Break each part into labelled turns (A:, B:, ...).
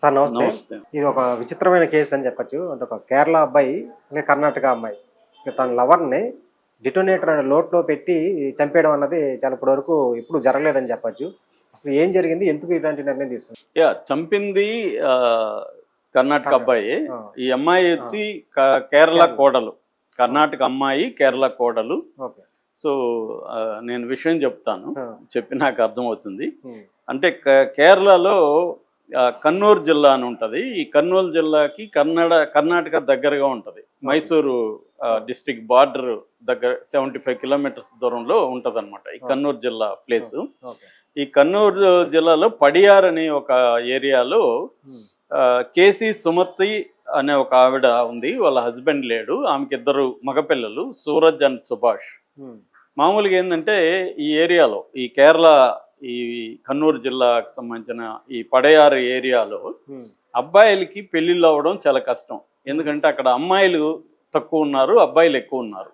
A: Sir నమస్తే. ఇది ఒక విచిత్రమైన కేసు అని చెప్పొచ్చు. అంటే ఒక కేరళ అబ్బాయి లేదా కర్ణాటక అమ్మాయి. ఇక తన లవర్ని డిటోనేటర్ అనే లోట్లో పెట్టి చంపేయడం అన్నది చాలా ఇప్పటి వరకు ఎప్పుడు జరగలేదని చెప్పొచ్చు. అసలు ఏం జరిగింది? ఎందుకు ఇలాంటి నిర్ణయం తీసుకున్నారు?
B: యా చంపింది కర్ణాటక అబ్బాయి. ఈ అమ్మాయి వచ్చి కేరళ. కోడలు. కర్ణాటక అమ్మాయి కేరళ కోడలు. సో నేను విషయం చెప్తాను. చెప్పి నాకు అర్థమవుతుంది. అంటే కేరళలో కన్నూరు జిల్లా అని ఉంటుంది. ఈ కర్నూలు జిల్లాకి కన్నడ కర్ణాటక దగ్గరగా ఉంటుంది. మైసూరు డిస్ట్రిక్ట్ బార్డర్ దగ్గర సెవెంటీ ఫైవ్ కిలోమీటర్స్ దూరంలో ఉంటుంది అనమాట ఈ కన్నూరు జిల్లా ప్లేస్. ఈ కన్నూరు జిల్లాలో పడియార్ అనే ఒక ఏరియాలో కేసీ సుమతి అనే ఒక ఆవిడ ఉంది. వాళ్ళ హస్బెండ్ లేడు. ఆమెకి ఇద్దరు మగపిల్లలు సూరజ్ అండ్ సుభాష్. మామూలుగా ఏంటంటే ఈ ఏరియాలో ఈ కేరళ ఈ కన్నూరు జిల్లాకు సంబంధించిన ఈ పడయారు ఏరియాలో అబ్బాయిలకి పెళ్ళిళ్ళు అవ్వడం చాలా కష్టం. ఎందుకంటే అక్కడ అమ్మాయిలు తక్కువ ఉన్నారు అబ్బాయిలు ఎక్కువ ఉన్నారు.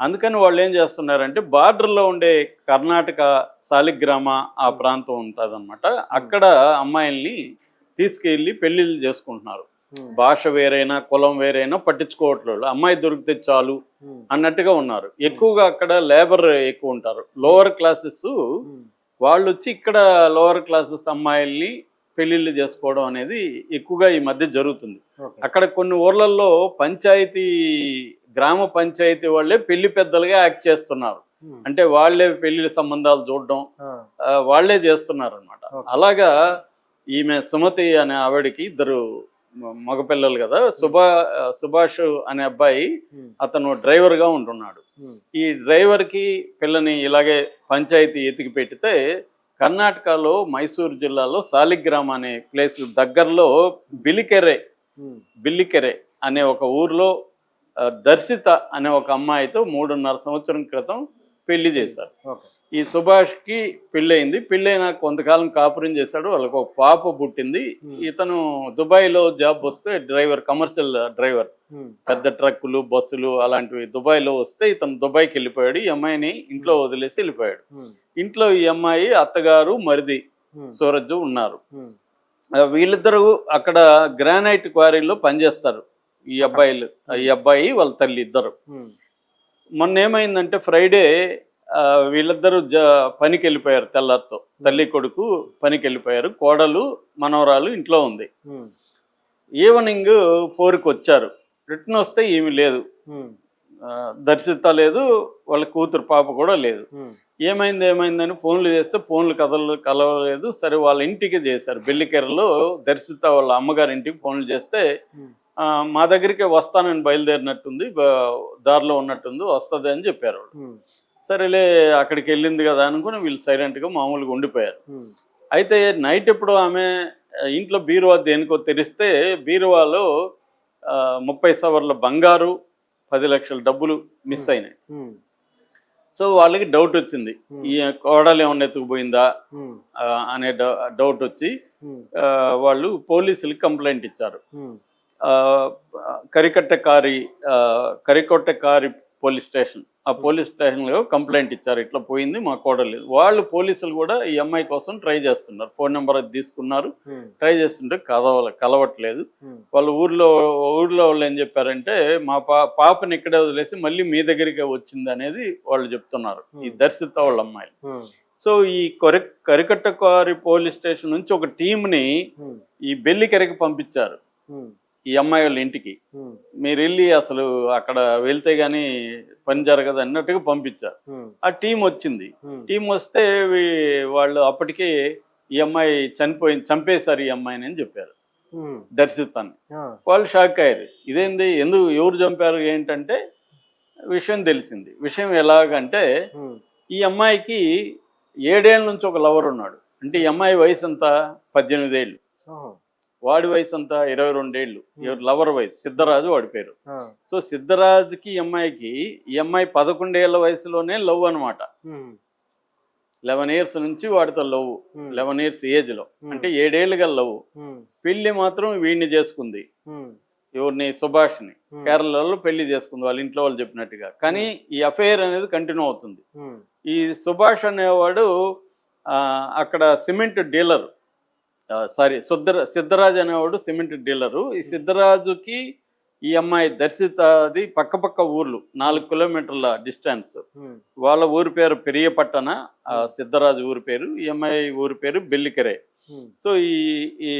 B: అందుకని వాళ్ళు ఏం చేస్తున్నారంటే బార్డర్లో ఉండే కర్ణాటక సాలిగ్రామ ఆ ప్రాంతం ఉంటుందన్నమాట. అక్కడ అమ్మాయిల్ని తీసుకెళ్ళి పెళ్ళిళ్ళు చేసుకుంటున్నారు. భాష వేరైనా కులం వేరైనా పట్టించుకోవట్లేదు. అమ్మాయి దొరికితే చాలు అన్నట్టుగా ఉన్నారు. ఎక్కువగా అక్కడ లేబర్ ఎక్కువ ఉంటారు. లోవర్ క్లాసెస్ వాళ్ళు వచ్చి ఇక్కడ లోవర్ క్లాసెస్ అమ్మాయిల్ని పెళ్ళిళ్ళు చేసుకోవడం అనేది ఎక్కువగా ఈ మధ్య జరుగుతుంది. అక్కడ కొన్ని ఊర్లలో పంచాయతీ గ్రామ పంచాయతీ వాళ్ళే పెళ్ళి పెద్దలుగా యాక్ట్ చేస్తున్నారు. అంటే వాళ్ళే పెళ్ళి సంబంధాలు చూడడం వాళ్ళే చేస్తున్నారు అనమాట. అలాగా ఈమె సుమతి అనే ఆవిడకి ఇద్దరు మగపిల్లలు కదా సుభా సుభాష్ అనే అబ్బాయి అతను డ్రైవర్గా ఉంటున్నాడు. ఈ డ్రైవర్కి పిల్లని ఇలాగే పంచాయతీ ఎతికి పెట్టితే కర్ణాటకలో మైసూరు జిల్లాలో సాలిగ్రామ్ అనే ప్లేస్ దగ్గరలో బిలికెరె
A: బిల్లికెరే
B: బిల్లికెరె అనే ఒక ఊర్లో దర్శిత అనే ఒక అమ్మాయితో మూడున్నర సంవత్సరం క్రితం పెళ్ళి చేశారు ఈ సుభాష్కి పెళ్ళయింది. పెళ్ళైన కొంతకాలం కాపురం చేశాడు. వాళ్ళకి ఒక పాప పుట్టింది. ఇతను దుబాయ్లో జాబ్ వస్తే డ్రైవర్ కమర్షియల్ డ్రైవర్.
A: ఉమ్,
B: పెద్ద ట్రక్కులు బస్సులు అలాంటివి దుబాయ్లో వస్తే ఇతను దుబాయ్కి వెళ్ళిపోయాడు. ఈ అమ్మాయిని ఇంట్లో వదిలేసి వెళ్ళిపోయాడు. ఇంట్లో ఈ అమ్మాయి అత్తగారు మరిది సూరజ్ ఉన్నారు. వీళ్ళిద్దరూ అక్కడ గ్రానైట్ క్వారీలో పనిచేస్తారు. ఈ అబ్బాయిలు ఈ అబ్బాయి వాళ్ళ తల్లి ఇద్దరు. మొన్న ఏమైందంటే ఫ్రైడే వీళ్ళిద్దరూ జ పనికి వెళ్ళిపోయారు తెల్లారితో. తల్లి కొడుకు పనికి వెళ్ళిపోయారు కోడలు మనవరాలు ఇంట్లో ఉంది. ఈవినింగ్ ఫోర్కి వచ్చారు రిటర్న్ వస్తే ఏమీ లేదు. దర్శిత లేదు వాళ్ళ కూతురు పాప కూడా లేదు. ఏమైంది ఏమైందని ఫోన్లు చేస్తే ఫోన్లు కదలు కలవలేదు. సరే వాళ్ళ ఇంటికి చేశారు. బెల్లికెరలో దర్శిత వాళ్ళ అమ్మగారి ఇంటికి ఫోన్లు చేస్తే మా దగ్గరికి వస్తానని బయలుదేరినట్టుంది దారిలో ఉన్నట్టుంది వస్తుంది అని చెప్పారు సరేలే అక్కడికి వెళ్ళింది కదా అనుకుని వీళ్ళు సైలెంట్గా మామూలుగా ఉండిపోయారు. అయితే నైట్ ఎప్పుడు ఆమె ఇంట్లో బీరువా దేనికో తెరిస్తే బీరువాలో ముప్పై సవర్ల బంగారు పది లక్షల డబ్బులు మిస్ అయినాయి. సో వాళ్ళకి డౌట్ వచ్చింది. ఈ కోడలు ఏమన్నా ఎత్తుకుపోయిందా? అనే డౌట్ వచ్చి వాళ్ళు పోలీసులకి కంప్లైంట్ ఇచ్చారు. కరికట్టకారి కరికొట్టకారి పోలీస్ స్టేషన్. ఆ పోలీస్ స్టేషన్లో కంప్లైంట్ ఇచ్చారు. ఇట్లా పోయింది మా కోడలు వాళ్ళు పోలీసులు కూడా ఈ అమ్మాయి కోసం ట్రై చేస్తున్నారు. ఫోన్ నెంబర్ అది తీసుకున్నారు. ట్రై చేస్తుంటే కలవ కలవట్లేదు. వాళ్ళ ఊర్లో ఊర్లో వాళ్ళు ఏం చెప్పారంటే మా పా పాపని ఇక్కడే వదిలేసి మళ్ళీ మీ దగ్గరికి వచ్చింది అనేది వాళ్ళు చెప్తున్నారు. ఈ దర్శిత వాళ్ళ అమ్మాయి సో ఈ కొరి కరికట్టకారి పోలీస్ స్టేషన్ నుంచి ఒక టీంని ఈ బెల్లికెరకి పంపించారు. ఈ అమ్మాయి వాళ్ళ ఇంటికి. మీరు వెళ్ళి అసలు అక్కడ వెళ్తే గానీ పని జరగదు అన్నట్టుగా పంపించారు. ఆ టీం వచ్చింది. టీం వస్తే వాళ్ళు అప్పటికే ఈ అమ్మాయి చనిపోయింది చంపేశారు ఈ అమ్మాయిని అని చెప్పారు. దర్శితాన్ని.
A: ఆ,
B: వాళ్ళు షాక్ అయ్యారు. ఇదేంది? ఎందుకు ఎవరు చంపారు? ఏంటంటే విషయం తెలిసింది. విషయం ఎలాగంటే ఈ అమ్మాయికి ఏడేళ్ళ నుంచి ఒక లవర్ ఉన్నాడు. అంటే ఈ అమ్మాయి వయసు ఎంత? పద్దెనిమిది ఏళ్ళు
A: ఓహో,
B: వాడి వయసు అంతా ఇరవై రెండేళ్ళు. లవర్ వయసు. సిద్ధరాజు వాడి పేరు. సో సిద్ధరాజుకి అమ్మాయికి ఈ అమ్మాయి పదకొండేళ్ళ వయసులోనే లవ్ అనమాట లెవెన్ ఇయర్స్ నుంచి వాడితో లవ్. లెవెన్ ఇయర్స్ ఏజ్లో అంటే ఏడేళ్ళుగా లవ్. పెళ్ళి మాత్రం వీడిని చేసుకుంది. ఎవరిని? సుభాష్ని. కేరళలో పెళ్ళి చేసుకుంది వాళ్ళ ఇంట్లో వాళ్ళు చెప్పినట్టుగా. కానీ ఈ అఫైర్ అనేది కంటిన్యూ అవుతుంది. ఈ సుభాష్ అనేవాడు అక్కడ సిమెంట్ డీలర్. సారీ సిద్ధర సిద్ధరాజు అనేవాడు సిమెంట్ డీలరు. ఈ సిద్ధరాజుకి ఈ అమ్మాయి దర్శితది పక్క పక్క ఊర్లు నాలుగు కిలోమీటర్ల డిస్టెన్స్. వాళ్ళ ఊరి పేరు పెరియపట్టణ సిద్ధరాజు ఊరి పేరు ఈ అమ్మాయి ఊరి పేరు బెల్లికెరే. సో ఈ ఈ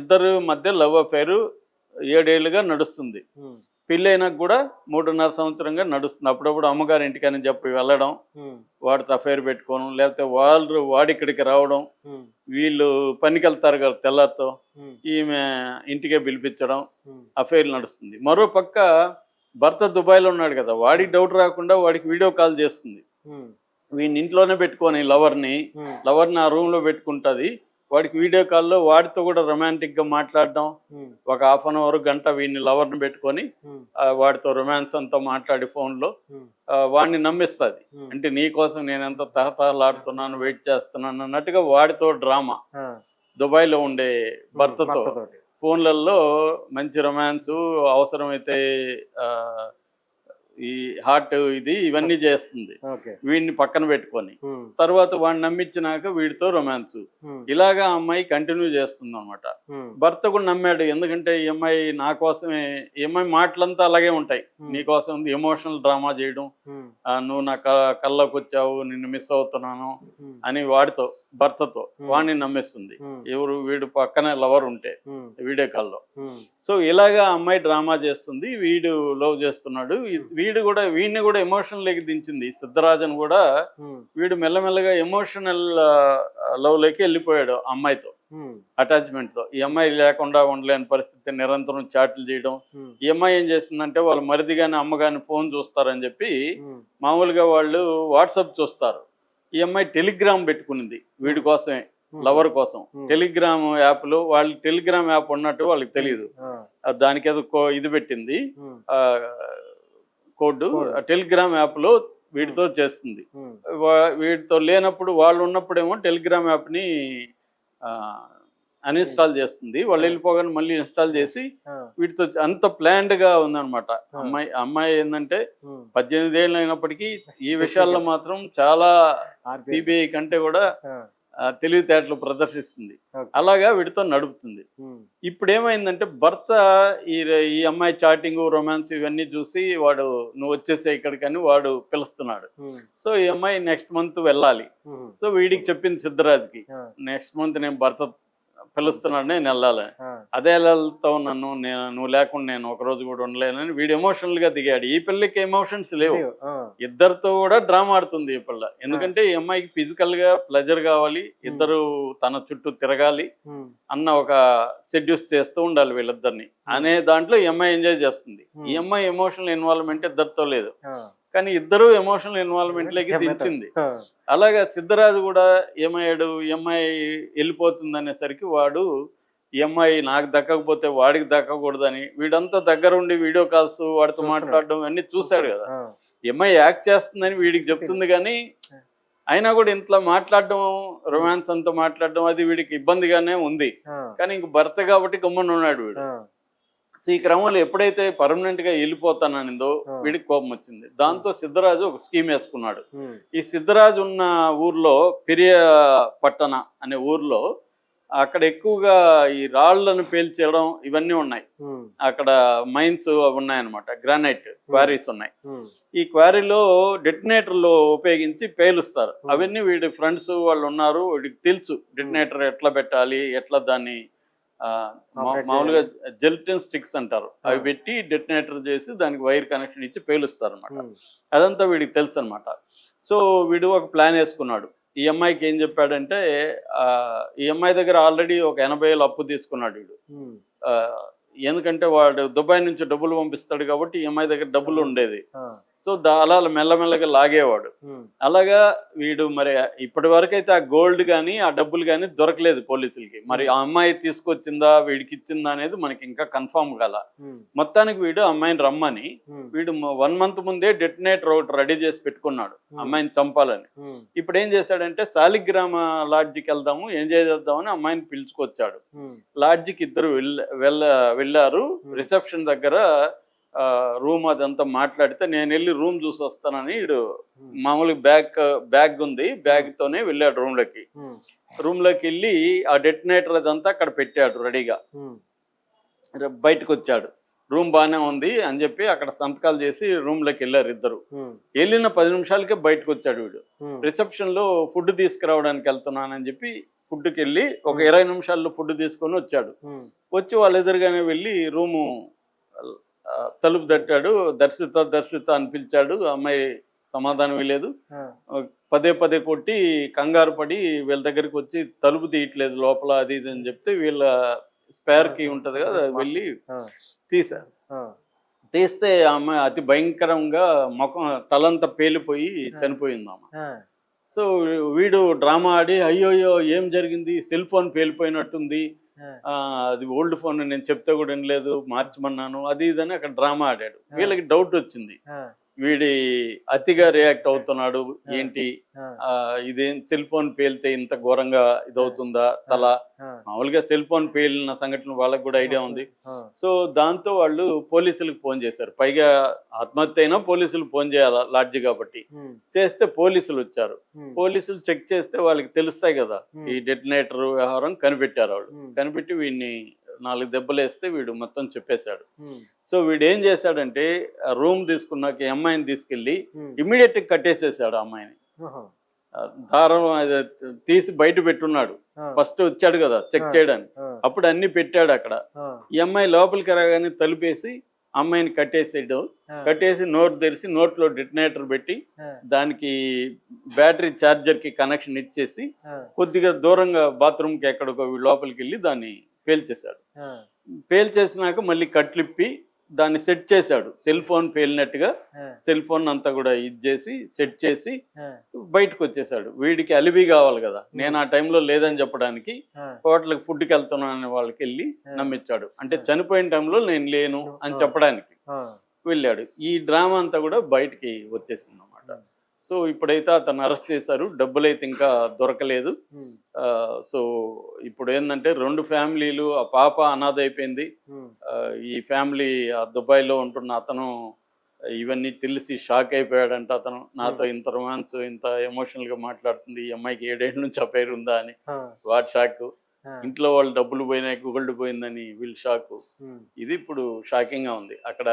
B: ఇద్దరు మధ్య లవ్ అఫేరు ఏడేళ్ళుగా నడుస్తుంది.
A: ఉమ్,
B: పెళ్ళైనాక కూడా మూడున్నర సంవత్సరంగా నడుస్తుంది. అప్పుడప్పుడు అమ్మగారి ఇంటికని చెప్పి వెళ్ళడం వాడితో అఫైర్ పెట్టుకోవడం లేకపోతే వాళ్ళు వాడిక్కడికి రావడం వీళ్ళు పనికి వెళ్తారు కదా తెల్లారితో
A: ఉమ్,
B: ఈమె ఇంటికే పిలిపించడం అఫైర్ నడుస్తుంది. మరో పక్క భర్త దుబాయ్లో ఉన్నాడు కదా వాడికి డౌట్ రాకుండా వాడికి వీడియో కాల్ చేస్తుంది. వీడిని ఇంట్లోనే పెట్టుకొని లవర్ని లవర్ని ఆ రూమ్లో పెట్టుకుంటుంది. వాడికి వీడియో కాల్లో వాడితో కూడా రొమాంటిక్గా మాట్లాడడం ఒక హాఫ్ అన్ అవర్ గంట వీడిని లవర్ని పెట్టుకొని
A: ఉమ్,
B: ఆ, వాడితో రొమాన్స్ అంతా మాట్లాడి ఫోన్లో వాడిని నమ్మిస్తుంది. అంటే నీ కోసం నేను ఎంత తహతహలాడుతున్నాను వెయిట్ చేస్తున్నాను అన్నట్టుగా వాడితో డ్రామా.
A: ఆ,
B: దుబాయ్లో ఉండే భర్తతో. ఫోన్లలో మంచి రొమాన్స్ అవసరమైతే ఆ, ఈ హార్ట్ ఇది ఇవన్నీ చేస్తుంది. వీడిని పక్కన పెట్టుకొని. తర్వాత వాడిని నమ్మించినాక వీడితో రొమాన్స్. ఇలాగా అమ్మాయి కంటిన్యూ చేస్తుంది అనమాట భర్త కూడా నమ్మాడు. ఎందుకంటే ఈ అమ్మాయి నా కోసమే ఈ అమ్మాయి మాటలంతా అలాగే ఉంటాయి. నీ కోసం ఎమోషనల్ డ్రామా చేయడం నువ్వు నా క- కల్లోకి వచ్చావు నిన్ను మిస్ అవుతున్నాను అని వాడితో భర్తతో. వాడిని నమ్మిస్తుంది. ఎవరు వీడు పక్కనే లవర్ ఉంటే వీడియో కాల్లో.
A: ఉమ్,
B: సో ఇలాగా అమ్మాయి డ్రామా చేస్తుంది. వీడు లవ్ చేస్తున్నాడు. వీడు కూడా వీడిని కూడా ఎమోషనల్ లేకి దించింది సిద్ధరాజన్ కూడా వీడు మెల్లమెల్లగా ఎమోషనల్ లవ్లోకి వెళ్ళిపోయాడు ఆ అమ్మాయితో.
A: ఉమ్,
B: అటాచ్మెంట్తో ఈ అమ్మాయి లేకుండా ఉండలేని పరిస్థితి నిరంతరం చాట్లు చేయడం.
A: ఉమ్,
B: ఈ అమ్మాయి ఏం చేస్తుందంటే వాళ్ళ మరిది కానీ అమ్మ కానీ ఫోన్ చూస్తారని చెప్పి మామూలుగా వాళ్ళు వాట్సాప్ చూస్తారు. ఈ అమ్మాయి టెలిగ్రామ్ పెట్టుకునింది వీడి కోసమే లవర్ కోసం. టెలిగ్రామ్ యాప్లో వాళ్ళు టెలిగ్రామ్ యాప్ ఉన్నట్టు వాళ్ళకి తెలియదు దానికి ఏదో ఇది పెట్టింది. కోడ్. టెలిగ్రామ్ యాప్లో వీటితో చేస్తుంది. వీటితో లేనప్పుడు వాళ్ళు ఉన్నప్పుడేమో టెలిగ్రామ్ యాప్ని అన్ఇన్స్టాల్ చేస్తుంది. వాళ్ళు వెళ్ళిపోగానే మళ్ళీ ఇన్స్టాల్ చేసి
A: ఆ,
B: వీటితో అంత ప్లాన్డ్గా ఉందన్నమాట. అమ్మాయి అమ్మాయి ఏంటంటే పద్దెనిమిది ఏళ్ళు అయినప్పటికీ ఈ విషయాల్లో మాత్రం చాలా. సిబిఐ కంటే కూడా తెలివితేటలు ప్రదర్శిస్తుంది. అలాగా వీటితో నడుపుతుంది. ఇప్పుడు ఏమైందంటే భర్త ఈ ఈ అమ్మాయి చాటింగ్ రొమాన్స్ ఇవన్నీ చూసి వాడు నువ్వు వచ్చేసే ఇక్కడికని వాడు పిలుస్తున్నాడు. సో ఈ అమ్మాయి నెక్స్ట్ మంత్ వెళ్ళాలి. సో వీడికి చెప్పింది సిద్ధరాజ్కి. నెక్స్ట్ మంత్ నేను భర్త పిలుస్తున్నాడు నేను వెళ్ళాలి. అదే వెళ్తావు నన్ను నేను నువ్వు లేకుండా నేను ఒక రోజు కూడా ఉండలేనని వీడు ఎమోషనల్గా దిగాడు. ఈ పిల్లకి ఎమోషన్స్ లేవు. ఇద్దరితో కూడా డ్రామా ఆడుతుంది ఈ పిల్ల. ఎందుకంటే ఈ అమ్మాయికి ఫిజికల్గా ప్లెజర్ కావాలి ఇద్దరు తన చుట్టూ తిరగాలి అన్న ఒక షెడ్యూస్ చేస్తూ ఉండాలి వీళ్ళిద్దరిని. అనే దాంట్లో ఈ అమ్మాయి ఎంజాయ్ చేస్తుంది. ఈ అమ్మాయి ఎమోషనల్ ఇన్వాల్వ్మెంట్ ఇద్దరితో లేదు. కానీ ఇద్దరు ఎమోషనల్ ఇన్వాల్వ్మెంట్లోకి దించింది.
A: ఆ,
B: అలాగా సిద్ధరాజు కూడా ఏమయ్యాడు అమ్మాయి వెళ్ళిపోతుంది అనేసరికి వాడు అమ్మాయి నాకు దక్కకపోతే వాడికి దక్కకూడదని వీడంతా దగ్గర ఉండి వీడియో కాల్స్ వాడితో. మాట్లాడడం అన్ని చూశాడు కదా. అమ్మాయి యాక్ట్ చేస్తుందని వీడికి చెప్తుంది కానీ అయినా కూడా ఇంట్లో మాట్లాడడం రొమాన్స్ అంతా మాట్లాడడం అది వీడికి ఇబ్బందిగానే ఉంది. కానీ ఇంక భర్త కాబట్టి గమ్మున ఉన్నాడు వీడు సో ఈ క్రమంలో ఎప్పుడైతే పర్మనెంట్గా వెళ్ళిపోతాననిందో. వీడికి కోపం వచ్చింది. దాంతో సిద్ధరాజు ఒక స్కీమ్ వేసుకున్నాడు. ఈ సిద్ధరాజు ఉన్న ఊర్లో పెరియ పట్టణ అనే ఊర్లో అక్కడ ఎక్కువగా ఈ రాళ్ళను పేల్చేయడం ఇవన్నీ ఉన్నాయి. అక్కడ మైన్స్ ఉన్నాయన్నమాట. గ్రానైట్ క్వారీస్ ఉన్నాయి. ఈ క్వారీలో డెటినేటర్లు ఉపయోగించి పేలుస్తారు. అవన్నీ వీడి ఫ్రెండ్స్ వాళ్ళు ఉన్నారు. వీడికి తెలుసు డెటినేటర్ ఎట్లా పెట్టాలి ఎట్లా దాన్ని మామూలుగా జెల్టిన్ స్టిక్స్ అంటారు. అవి. పెట్టి డెటినేటర్ చేసి దానికి వైర్ కనెక్షన్ ఇచ్చి పేలుస్తారు అనమాట
A: ఉమ్,
B: అదంతా వీడికి తెలుసు అనమాట సో వీడు ఒక ప్లాన్ వేసుకున్నాడు. ఈ అమ్మాయికి ఏం చెప్పాడంటే ఆ, ఈ అమ్మాయి దగ్గర ఆల్రెడీ ఒక ఎనభై వేలు అప్పు తీసుకున్నాడు వీడు. ఆ, ఎందుకంటే వాడు దుబాయ్ నుంచి డబ్బులు పంపిస్తాడు కాబట్టి ఈ అమ్మాయి దగ్గర డబ్బులు ఉండేది.
A: ఆ,
B: సో దా అలా మెల్లమెల్లగా లాగేవాడు. అలాగా వీడు మరి ఇప్పటి వరకు అయితే ఆ గోల్డ్ కానీ ఆ డబ్బులు కానీ దొరకలేదు పోలీసులకి. మరి ఆ అమ్మాయి తీసుకొచ్చిందా వీడికి ఇచ్చిందా అనేది మనకి ఇంకా కన్ఫామ్ కాల. మొత్తానికి వీడు అమ్మాయిని రమ్మని వీడు వన్ మంత్ ముందే డెటినేటర్ ఒకటి రెడీ చేసి పెట్టుకున్నాడు అమ్మాయిని చంపాలని. ఇప్పుడు ఏం చేశాడంటే శాలిగ్రామ లాడ్జికి వెళ్దాము ఎంజాయ్ చేద్దామని అమ్మాయిని పిలుచుకొచ్చాడు. లాడ్జికి ఇద్దరు వెళ్ళ వెళ్ళ వెళ్ళారు రిసెప్షన్ దగ్గర రూమ్ అదంతా మాట్లాడితే నేను వెళ్ళి రూమ్ చూసి వస్తానని వీడు మామూలుగా బ్యాగ్ బ్యాగ్ ఉంది. బ్యాగ్ తోనే వెళ్ళాడు రూమ్లోకి రూమ్లోకి వెళ్ళి ఆ డెటనేటర్ అదంతా అక్కడ పెట్టాడు రెడీగా. బయటకు వచ్చాడు రూమ్ బాగానే ఉంది అని చెప్పి అక్కడ సంతకాలు చేసి రూమ్లోకి వెళ్ళారు ఇద్దరు వెళ్ళిన పది నిమిషాలకే బయటకు వచ్చాడు వీడు. రిసెప్షన్లో ఫుడ్ తీసుకురావడానికి వెళ్తున్నానని చెప్పి ఫుడ్కి వెళ్ళి ఒక ఇరవై నిమిషాల్లో ఫుడ్ తీసుకొని వచ్చాడు. వచ్చి వాళ్ళ ఎదురుగానే వెళ్ళి రూము తలుపు తట్టాడు దర్శిత దర్శిత అని పిలిచాడు అమ్మాయి సమాధానం లేదు. పదే పదే కొట్టి కంగారు పడి వీళ్ళ దగ్గరికి వచ్చి తలుపు తీయట్లేదు లోపల అది ఇది అని చెప్తే వీళ్ళ స్పేర్కి ఉంటది కదా వెళ్ళి తీశారు. తీస్తే ఆమె అతి భయంకరంగా ముఖం తలంతా పేలిపోయి చనిపోయింది ఆమె. సో వీడు డ్రామా ఆడి అయ్యోయ్యో ఏం జరిగింది? సెల్ ఫోన్ పేలిపోయినట్టుంది. అది ఓల్డ్ ఫోన్ నేను చెప్తే కూడా వినలేదు మార్చమన్నాను అది ఇదని అక్కడ డ్రామా ఆడాడు. వీళ్ళకి డౌట్ వచ్చింది. వీడి అతిగా రియాక్ట్ అవుతున్నాడు. ఏంటి? ఇదేం సెల్ ఫోన్ పేలితే ఇంత ఘోరంగా ఇదవుతుందా? తల. మామూలుగా సెల్ ఫోన్ పేలిన సంఘటన వాళ్ళకి కూడా ఐడియా ఉంది. సో దాంతో వాళ్ళు పోలీసులకు ఫోన్ చేశారు. పైగా ఆత్మహత్య అయినా పోలీసులు ఫోన్ చేయాలి? లాడ్జి కాబట్టి. చేస్తే పోలీసులు వచ్చారు. పోలీసులు చెక్ చేస్తే వాళ్ళకి తెలుస్తాయి కదా. ఈ డెటనేటర్ వ్యవహారం కనిపెట్టారు వాళ్ళు. కనిపెట్టి వీడిని నాలుగు దెబ్బలు వేస్తే వీడు మొత్తం చెప్పేశాడు. సో వీడు ఏం చేశాడంటే రూమ్ తీసుకున్నాక అమ్మాయిని తీసుకెళ్ళి
A: ఉమ్,
B: ఇమీడియట్ కట్టేసేసాడు అమ్మాయిని. దారం తీసి బయట పెట్టున్నాడు. ఫస్ట్ వచ్చాడు కదా చెక్. చేయడానికి. అప్పుడు అన్ని పెట్టాడు అక్కడ. ఈ అమ్మాయి లోపలికి రాగానే తలుపేసి అమ్మాయిని కట్టేసేయడం
A: ఆ,
B: కట్టేసి నోట్ తెరిచి నోట్లో డిటనేటర్ పెట్టి దానికి బ్యాటరీ ఛార్జర్కి కనెక్షన్ ఇచ్చేసి కొద్దిగా దూరంగా బాత్రూమ్కి ఎక్కడికో లోపలికి వెళ్ళి దాన్ని పేల్చేశాడు
A: ఆ,
B: పేల్చేసినాక మళ్ళీ కట్లిప్పి దాన్ని సెట్ చేశాడు. సెల్ ఫోన్ పేలినట్టుగా సెల్ ఫోన్ అంతా కూడా ఇది చేసి సెట్ చేసి బయటకు వచ్చేసాడు వీడికి అలిబి కావాలి కదా. నేను ఆ టైంలో లేదని చెప్పడానికి హోటల్కి ఫుడ్కి వెళ్తున్నాను అనే వాళ్ళకి వెళ్ళి నమ్మించాడు. అంటే చనిపోయిన టైంలో నేను లేను అని చెప్పడానికి వెళ్ళాడు. ఈ డ్రామా అంతా కూడా బయటికి వచ్చేసింది అనమాట సో ఇప్పుడైతే అతను అరెస్ట్ చేశారు. డబ్బులు అయితే ఇంకా దొరకలేదు. సో ఇప్పుడు ఏంటంటే రెండు ఫ్యామిలీలు ఆ పాప అనాథ అయిపోయింది. ఈ ఫ్యామిలీ ఆ దుబాయ్లో ఉంటున్న అతను ఇవన్నీ తెలిసి షాక్ అయిపోయాడంట అతను. నాతో ఇంత రొమాన్స్ ఇంత ఎమోషనల్గా మాట్లాడుతుంది. ఈ అమ్మాయికి ఏడేళ్ళ నుంచి ఆ పేరు ఉందా అని. What shock. ఇంట్లో వాళ్ళు డబ్బులు పోయినాయి గోల్డ్ పోయిందని వీళ్ళు షాక్. ఇది ఇప్పుడు షాకింగ్గా ఉంది. అక్కడ